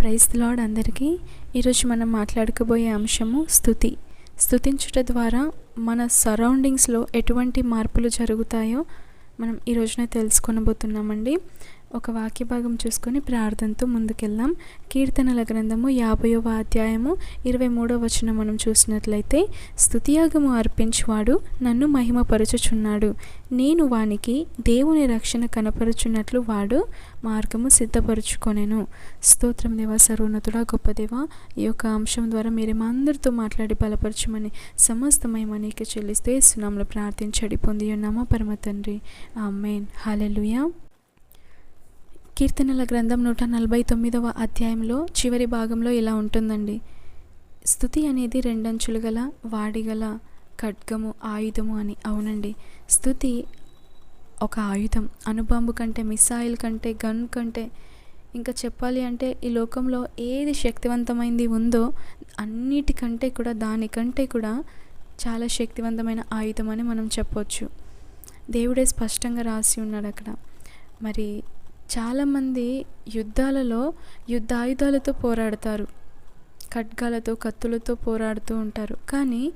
Praise lord అందరికీ. ఈరోజు మనం మాట్లాడుకోబోయే అంశము స్థుతి. స్థుతించుట ద్వారా మన సరౌండింగ్స్లో ఎటువంటి మార్పులు జరుగుతాయో మనం ఈ రోజున తెలుసుకొనబోతున్నామండి. ఒక వాక్య భాగం చూసుకొని ప్రార్థనతో ముందుకెళ్దాం. కీర్తనల గ్రంథము యాభైవ అధ్యాయము ఇరవై మూడవ వచనం మనం చూసినట్లయితే స్థుతియాగము అర్పించువాడు నన్ను మహిమపరచుచున్నాడు. నేను వానికి దేవుని రక్షణ కనపరుచున్నట్లు వాడు మార్గము సిద్ధపరుచుకొనెను. స్తోత్రం దేవ సర్వోన్నతుడా గొప్ప దేవ ఈ యొక్క అంశం ద్వారా మీరేమందరితో మా అందరితో మాట్లాడి బలపరచమని సమస్త నీకు చెల్లిస్తే సునాములు ప్రార్థించడి పొంది ఉన్నామా పరమ తండ్రి. ఆ మెయిన్ హాలెలుయా కీర్తనల గ్రంథం నూట నలభై తొమ్మిదవ అధ్యాయంలో చివరి భాగంలో ఇలా ఉంటుందండి. స్థుతి అనేది రెండంచులు గల వాడిగల ఖడ్గము ఆయుధము అని. అవునండి. స్థుతి ఒక ఆయుధం. అనుబాంబు కంటే మిసైల్ కంటే గన్ కంటే ఇంకా చెప్పాలి అంటే ఈ లోకంలో ఏది శక్తివంతమైంది ఉందో అన్నిటికంటే కూడా దానికంటే కూడా చాలా శక్తివంతమైన ఆయుధం అని మనం చెప్పొచ్చు. దేవుడే స్పష్టంగా రాసి ఉన్నాడు అక్కడ. మరి చాలామంది యుద్ధాలలో యుద్ధ ఆయుధాలతో పోరాడతారు. ఖడ్గాలతో కత్తులతో పోరాడుతూ ఉంటారు. కానీ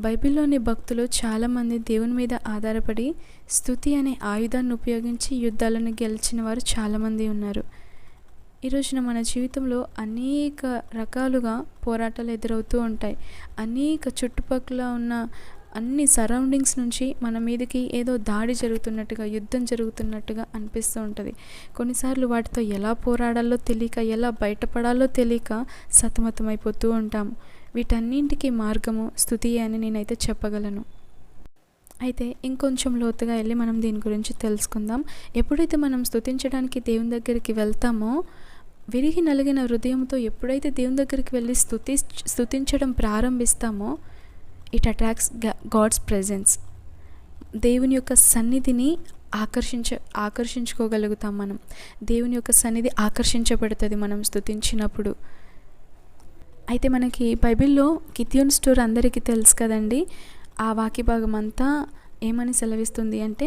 బైబిల్లోని భక్తులు చాలామంది దేవుని మీద ఆధారపడి స్థుతి అనే ఆయుధాన్ని ఉపయోగించి యుద్ధాలను గెలిచిన వారు చాలామంది ఉన్నారు. ఈ రోజున మన జీవితంలో అనేక రకాలుగా పోరాటాలు ఎదురవుతూ ఉంటాయి. అనేక చుట్టుపక్కల ఉన్న అన్ని సరౌండింగ్స్ నుంచి మన మీదకి ఏదో దాడి జరుగుతున్నట్టుగా యుద్ధం జరుగుతున్నట్టుగా అనిపిస్తూ ఉంటుంది. కొన్నిసార్లు వాటితో ఎలా పోరాడాలో తెలియక ఎలా బయటపడాలో తెలియక సతమతమైపోతూ ఉంటాము వీటన్నింటికి మార్గము స్థుతి అని నేనైతే చెప్పగలను. అయితే ఇంకొంచెం లోతుగా వెళ్ళి మనం దీని గురించి తెలుసుకుందాం. ఎప్పుడైతే మనం స్థుతించడానికి దేవుని దగ్గరికి వెళ్తామో విరిగి నలిగిన హృదయంతో ఎప్పుడైతే దేవుని దగ్గరికి వెళ్ళి స్థుతి స్థుతించడం ప్రారంభిస్తామో ఇట్ అట్రాక్ట్స్ గాడ్స్ ప్రెజెన్స్ దేవుని యొక్క సన్నిధిని ఆకర్షించ ఆకర్షించుకోగలుగుతాం మనం. దేవుని యొక్క సన్నిధి ఆకర్షించబడుతుంది మనం స్తుతించినప్పుడు. అయితే మనకి బైబిల్లో కిథియోన్ స్టోర్ అందరికీ తెలుసు కదండి. ఆ వాక్య భాగం అంతా ఏమని సెలవిస్తుంది అంటే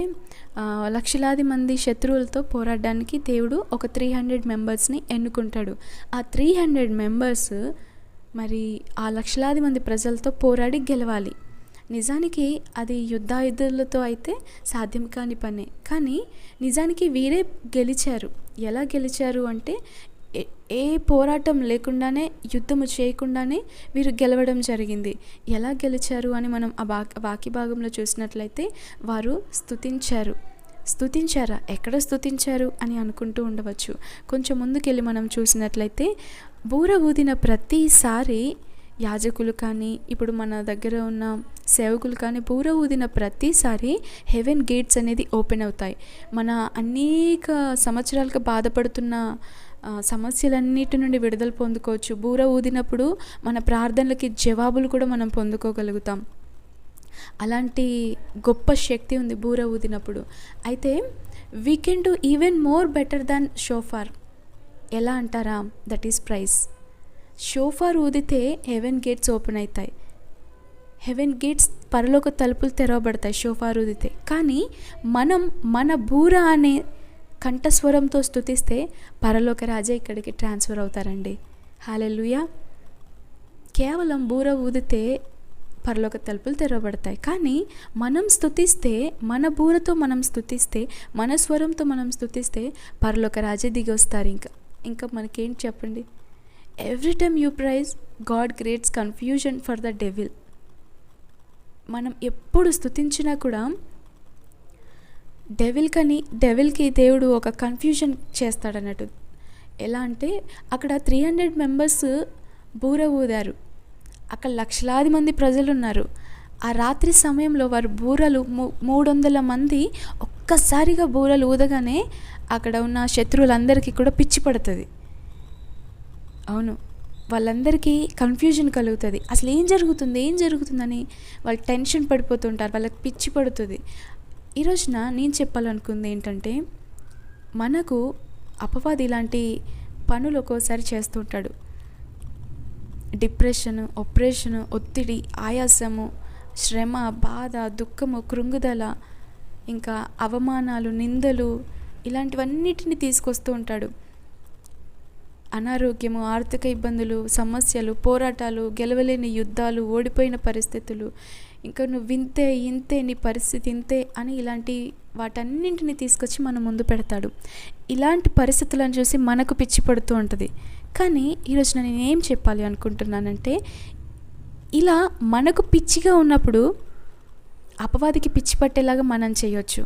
లక్షలాది మంది శత్రువులతో పోరాడడానికి దేవుడు ఒక త్రీ హండ్రెడ్ మెంబర్స్ని ఎన్నుకుంటాడు. ఆ త్రీ హండ్రెడ్ మెంబర్స్ మరి ఆ లక్షలాది మంది ప్రజలతో పోరాడి గెలవాలి. నిజానికి అది యుద్ధాయుధాలతో అయితే సాధ్యం కాని పనే. కానీ నిజానికి వీరే గెలిచారు. ఎలా గెలిచారు అంటే ఏ పోరాటం లేకుండానే యుద్ధము చేయకుండానే వీరు గెలవడం జరిగింది. ఎలా గెలిచారు అని మనం ఆ బా భాగంలో చూసినట్లయితే వారు స్థుతించారు స్థుతించారా ఎక్కడ స్థుతించారు అని అనుకుంటూ ఉండవచ్చు. కొంచెం ముందుకెళ్ళి మనం చూసినట్లయితే బూర ఊదిన ప్రతిసారి యాజకులు కానీ ఇప్పుడు మన దగ్గర ఉన్న సేవకులు కానీ బూర ఊదిన ప్రతిసారి హెవెన్ గేట్స్ అనేది ఓపెన్ అవుతాయి. మన అనేక సంవత్సరాలుగా బాధపడుతున్న సమస్యలన్నిటి నుండి విడుదల పొందుకోవచ్చు. బూర ఊదినప్పుడు మన ప్రార్థనలకి జవాబులు కూడా మనం పొందుకోగలుగుతాం. అలాంటి గొప్ప శక్తి ఉంది బూర ఊదినప్పుడు. అయితే we can do even more better than shofar ఎలా అంటారా? దట్ ఈస్ ప్రైస్ షోఫార్ ఊదితే హెవెన్ గేట్స్ ఓపెన్ అవుతాయి హెవెన్ గేట్స్ పరలోక తలుపులు తెరవబడతాయి షోఫార్ ఊదితే. కానీ మనం మన బూర అనే కంఠస్వరంతో స్థుతిస్తే పరలోక రాజా ఇక్కడికి ట్రాన్స్ఫర్ అవుతారండి. హాలెలుయా కేవలం బూర ఊదితే పరలోక తలుపులు తెరవబడతాయి. కానీ మనం స్థుతిస్తే మన బూరతో మనం స్థుతిస్తే మన స్వరంతో మనం స్థుతిస్తే పరలోక రాజే దిగి వస్తారు ఇంకా. ఇంకా మనకేంటి చెప్పండి? Every time you praise God creates confusion for the devil మనం ఎప్పుడు స్థుతించినా కూడా డెవిల్ కని డెవిల్కి దేవుడు ఒక కన్ఫ్యూజన్ చేస్తాడన్నట్టు. ఎలా అంటే అక్కడ త్రీ హండ్రెడ్ మెంబర్స్ బూర ఊదారు. అక్కడ లక్షలాది మంది ప్రజలు ఉన్నారు ఆ రాత్రి సమయంలో వారు బూరలు మూడు వందల మంది ఒక్కసారిగా బూరలు ఊదగానే అక్కడ ఉన్న శత్రువులందరికీ కూడా పిచ్చి పడుతుంది. అవును. వాళ్ళందరికీ కన్ఫ్యూజన్ కలుగుతుంది. అసలు ఏం జరుగుతుంది? ఏం జరుగుతుందని వాళ్ళు టెన్షన్ పడిపోతుంటారు. వాళ్ళకి పిచ్చి పడుతుంది. ఈ రోజున నేను చెప్పాలనుకుంది ఏంటంటే మనకు అపవాది ఇలాంటి పనులు ఒక్కోసారి చేస్తుంటాడు. డిప్రెషన్ ఒప్రెషను ఒత్తిడి ఆయాసము శ్రమ బాధ దుఃఖము కృంగుదల ఇంకా అవమానాలు నిందలు ఇలాంటివన్నిటిని తీసుకొస్తూ ఉంటాడు. అనారోగ్యము ఆర్థిక ఇబ్బందులు సమస్యలు పోరాటాలు గెలవలేని యుద్ధాలు ఓడిపోయిన పరిస్థితులు ఇంకా నువ్వు వింతే ఇంతే నీ పరిస్థితి ఇంతే అని ఇలాంటి వాటన్నింటిని తీసుకొచ్చి మన ముందు పెడతాడు. ఇలాంటి పరిస్థితులను చూసి మనకు పిచ్చి పడుతూ ఉంటుంది. కానీ ఈరోజు నేను ఏం చెప్పాలి అనుకుంటున్నానంటే ఇలా మనకు పిచ్చిగా ఉన్నప్పుడు అపవాదికి పిచ్చి పట్టేలాగా మనం చేయొచ్చు.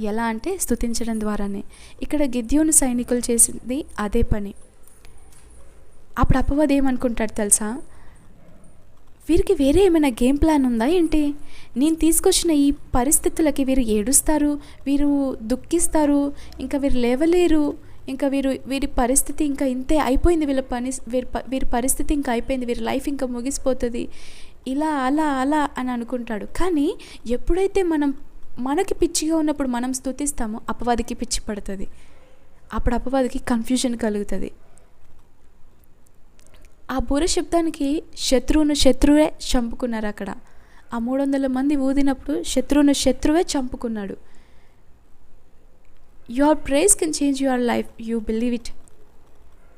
ఎలా అంటే స్తుతించడం ద్వారానే. ఇక్కడ గిద్యోను సైనికులు చేసింది అదే పని. అప్పుడు అపవాది ఏమనుకుంటాడు తెలుసా? వీరికి వేరే ఏమైనా గేమ్ ప్లాన్ ఉందా ఏంటి? నేను తీసుకొచ్చిన ఈ పరిస్థితులకి వీరు ఏడుస్తారు వీరు దుఃఖిస్తారు ఇంకా వీరు లేవలేరు ఇంకా వీరు వీరి పరిస్థితి ఇంకా ఇంతే అయిపోయింది వీళ్ళ పని వీరి ప- వీరి పరిస్థితి ఇంకా అయిపోయింది వీరి లైఫ్ ఇంకా ముగిసిపోతుంది. ఇలా అలా అలా అని అనుకుంటాడు. కానీ ఎప్పుడైతే మనం మనకి పిచ్చిగా ఉన్నప్పుడు మనం స్తుతిస్తామో అపవాదికి పిచ్చి పడుతుంది. అప్పుడు అపవాదికి కన్ఫ్యూజన్ కలుగుతుంది. ఆ బూర శబ్దానికి శత్రువును శత్రువే చంపుకున్నారు అక్కడ. ఆ మూడు వందల మంది ఊదినప్పుడు శత్రువును శత్రువే చంపుకున్నాడు. Your praise can change your life you believe it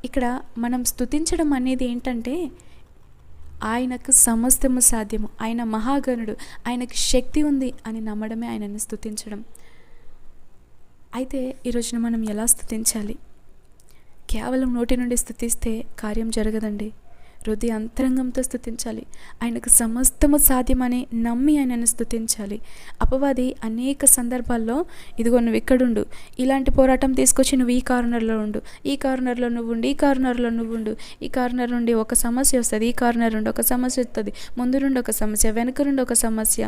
ఇక్కడ మనం స్తుతించడం అనేది ఏంటంటే ఆయనకు సమస్తము సాధ్యము. ఆయన మహాగణుడు. ఆయనకు శక్తి ఉంది అని నమ్మడమే ఆయనను స్థుతించడం అయితే ఈరోజున మనం ఎలా స్థుతించాలి కేవలం నోటి నుండి స్థుతిస్తే కార్యం జరగదండి. హృదయ అంతరంగంతో స్థుతించాలి ఆయనకు సమస్తము సాధ్యమని నమ్మి ఆయనను స్థుతించాలి అపవాది అనేక సందర్భాల్లో ఇదిగో నువ్వు ఇక్కడుండు ఇలాంటి పోరాటం తీసుకొచ్చి నువ్వు ఈ కార్నర్లో ఉండు ఈ కార్నర్లో నువ్వు ఉండు ఈ కార్నర్లో నువ్వు ఉండు ఈ కార్నర్ నుండి ఒక సమస్య వస్తుంది ఈ కార్నర్ నుండి ఒక సమస్య వస్తుంది ముందు నుండి ఒక సమస్య వెనుక నుండి ఒక సమస్య.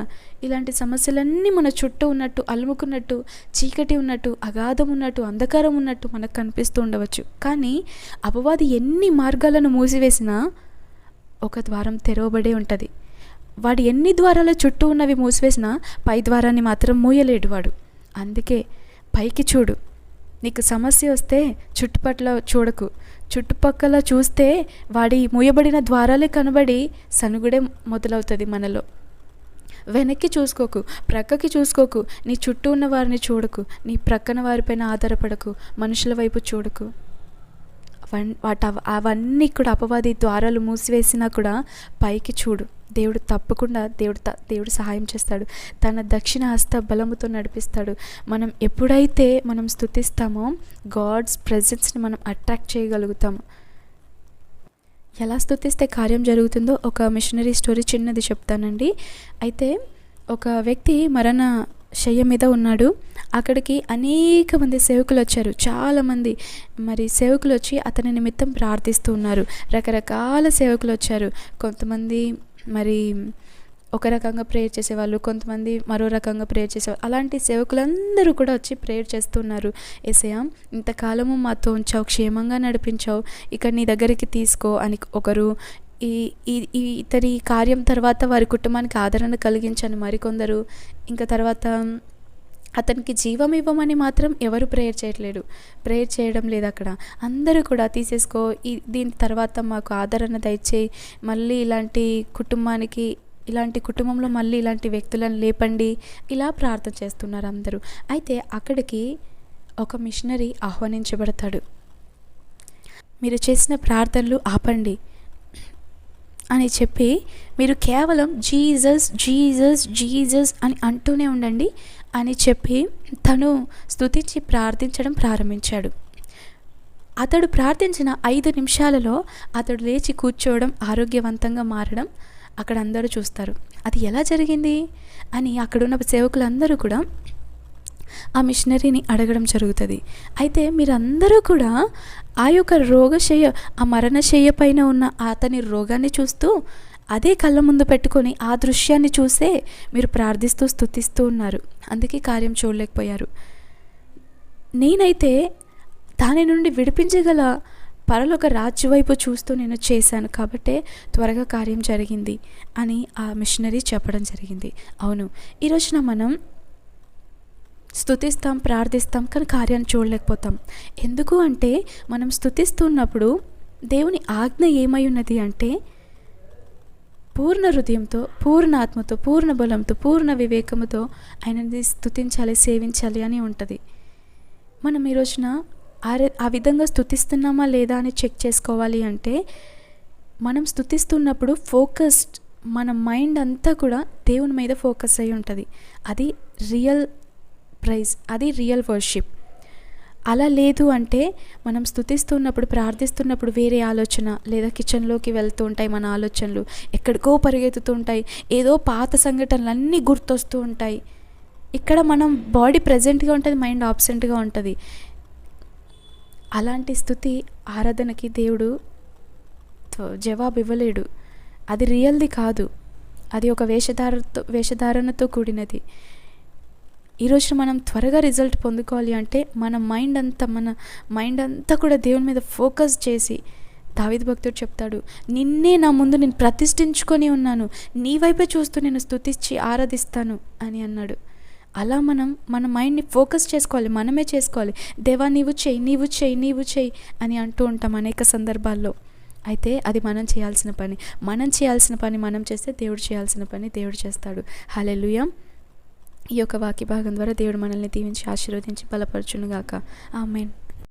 ఇలాంటి సమస్యలన్నీ మన చుట్టూ ఉన్నట్టు అలుముకున్నట్టు చీకటి ఉన్నట్టు అగాధం ఉన్నట్టు అంధకారం ఉన్నట్టు మనకు కనిపిస్తూ ఉండవచ్చు. కానీ అపవాది ఎన్ని మార్గాలను మూసివేసినా ఒక ద్వారం తెరవబడే ఉంటుంది. వాడు ఎన్ని ద్వారాల చుట్టూ ఉన్నవి మూసివేసినా పై ద్వారాన్ని మాత్రం మూయలేడు వాడు. అందుకే పైకి చూడు. నీకు సమస్య వస్తే చుట్టుపక్కల చూడకు. చుట్టుపక్కల చూస్తే వాడి మూయబడిన ద్వారాలే కనబడి సనుగుడే మొదలవుతుంది మనలో. వెనక్కి చూసుకోకు ప్రక్కకి చూసుకోకు. నీ చుట్టూ ఉన్న వారిని చూడకు. నీ ప్రక్కన వారిపైన ఆధారపడకు. మనుషుల వైపు చూడకు. వాట అవన్నీ కూడా అపవాది ద్వారాలు మూసివేసినా కూడా పైకి చూడు. దేవుడు తప్పకుండా దేవుడు త- దేవుడు సహాయం చేస్తాడు. తన దక్షిణ హస్త బలముతో నడిపిస్తాడు. మనం ఎప్పుడైతే మనం స్థుతిస్తామో గాడ్స్ ప్రజెన్స్ని మనం అట్రాక్ట్ చేయగలుగుతాము ఎలా స్థుతిస్తే కార్యం జరుగుతుందో ఒక మిషనరీ స్టోరీ చిన్నది చెప్తానండి. అయితే ఒక వ్యక్తి మరణ శయ్య మీద ఉన్నాడు. అక్కడికి అనేక మంది సేవకులు వచ్చారు. చాలామంది మరి సేవకులు వచ్చి అతని నిమిత్తం ప్రార్థిస్తూ ఉన్నారు. రకరకాల సేవకులు వచ్చారు. కొంతమంది మరి ఒక రకంగా ప్రేయర్ చేసేవాళ్ళు కొంతమంది మరో రకంగా ప్రేయర్ చేసేవాళ్ళు. అలాంటి సేవకులందరూ కూడా వచ్చి ప్రేయర్ చేస్తున్నారు ఏసయా ఇంతకాలము మాతో ఉంచావు క్షేమంగా నడిపించావు. ఇక నీ దగ్గరికి తీసుకో అని ఒకరు ఈ ఈ ఇతని కార్యం తర్వాత వారి కుటుంబానికి ఆదరణ కలిగించని మరికొందరు. ఇంకా తర్వాత అతనికి జీవం ఇవ్వమని మాత్రం ఎవరు ప్రేయర్ చేయట్లేదు. ప్రేయర్ చేయడం లేదు అక్కడ. అందరూ కూడా తీసేసుకో ఈ దీని తర్వాత మాకు ఆదరణ దయచేయి. మళ్ళీ ఇలాంటి కుటుంబానికి ఇలాంటి కుటుంబంలో మళ్ళీ ఇలాంటి వ్యక్తులను లేపండి. ఇలా ప్రార్థన చేస్తున్నారు అందరూ. అయితే అక్కడికి ఒక మిషనరీ ఆహ్వానించబడతాడు. మీరు చేసిన ప్రార్థనలు ఆపండి. అని చెప్పి మీరు కేవలం జీజస్ జీజస్ జీజస్ అని అంటూనే ఉండండి అని చెప్పి తను స్తుతించి ప్రార్థించడం ప్రారంభించాడు. అతడు ప్రార్థించిన ఐదు నిమిషాలలో అతడు లేచి కూర్చోవడం ఆరోగ్యవంతంగా మారడం అక్కడ అందరూ చూస్తారు. అది ఎలా జరిగింది? అని అక్కడున్న సేవకులందరూ కూడా ఆ మిషనరీని అడగడం జరుగుతుంది. అయితే మీరందరూ కూడా ఆ యొక్క రోగశయ ఆ మరణశయ్య పైన ఉన్న అతని రోగాన్ని చూస్తూ అదే కళ్ళ ముందు పెట్టుకొని ఆ దృశ్యాన్ని చూసే మీరు ప్రార్థిస్తూ స్థుతిస్తూ ఉన్నారు. అందుకే కార్యం చూడలేకపోయారు. నేనైతే దాని నుండి విడిపించగల పరలోక రాజ్య వైపు చూస్తూ నేను చేశాను. కాబట్టే త్వరగా కార్యం జరిగింది అని ఆ మిషనరీ చెప్పడం జరిగింది. అవును. ఈరోజున మనం స్థుతిస్తాం ప్రార్థిస్తాం కానీ కార్యాన్ని చూడలేకపోతాం. ఎందుకు అంటే మనం స్థుతిస్తున్నప్పుడు దేవుని ఆజ్ఞ ఏమై ఉన్నది అంటే పూర్ణ హృదయంతో పూర్ణ ఆత్మతో పూర్ణ బలంతో పూర్ణ వివేకముతో ఆయనది స్తుతించాలి సేవించాలి అని ఉంటుంది. మనం ఈ రోజున ఆ ఆ విధంగా స్థుతిస్తున్నామా లేదా అని చెక్ చేసుకోవాలి అంటే మనం స్థుతిస్తున్నప్పుడు ఫోకస్డ్ మన మైండ్ అంతా కూడా దేవుని మీద ఫోకస్ అయి ఉంటుంది. అది రియల్ ప్రైజ్. అది రియల్ వర్షిప్. అలా లేదు అంటే మనం స్థుతిస్తున్నప్పుడు ప్రార్థిస్తున్నప్పుడు వేరే ఆలోచన. లేదా కిచెన్లోకి వెళ్తూ ఉంటాయి మన ఆలోచనలు. ఎక్కడికో పరిగెత్తుతూ ఉంటాయి. ఏదో పాత సంఘటనలు అన్నీ గుర్తొస్తూ ఉంటాయి. ఇక్కడ మనం బాడీ ప్రజెంట్గా ఉంటుంది మైండ్ ఆబ్సెంట్గా ఉంటుంది. అలాంటి స్థుతి ఆరాధనకి దేవుడు జవాబు ఇవ్వలేడు అది రియల్ది కాదు. అది ఒక వేషధారతో వేషధారణతో కూడినది. ఈరోజు మనం త్వరగా రిజల్ట్ పొందుకోవాలి అంటే మన మైండ్ అంతా మన మైండ్ అంతా కూడా దేవుని మీద ఫోకస్ చేసి దావిద్ భక్తుడు చెప్తాడు నిన్నే నా ముందు నేను ప్రతిష్ఠించుకొని ఉన్నాను నీ వైపే చూస్తూ నేను స్తుతించి ఆరాధిస్తాను అని అన్నాడు. అలా మనం మన మైండ్ని ఫోకస్ చేసుకోవాలి మనమే చేసుకోవాలి. దేవా నీవు చెయ్యి నీవు చెయ్యి నీవు చెయ్యి అని అంటూ ఉంటాం అనేక సందర్భాల్లో. అయితే అది మనం చేయాల్సిన పని. మనం చేయాల్సిన పని మనం చేస్తే దేవుడు చేయాల్సిన పని దేవుడు చేస్తాడు. హలెలుయ ఈ యొక్క వాక్య భాగం ద్వారా దేవుడు మనల్ని దీవించి ఆశీర్వదించి బలపరచునుగాక. ఆమెన్.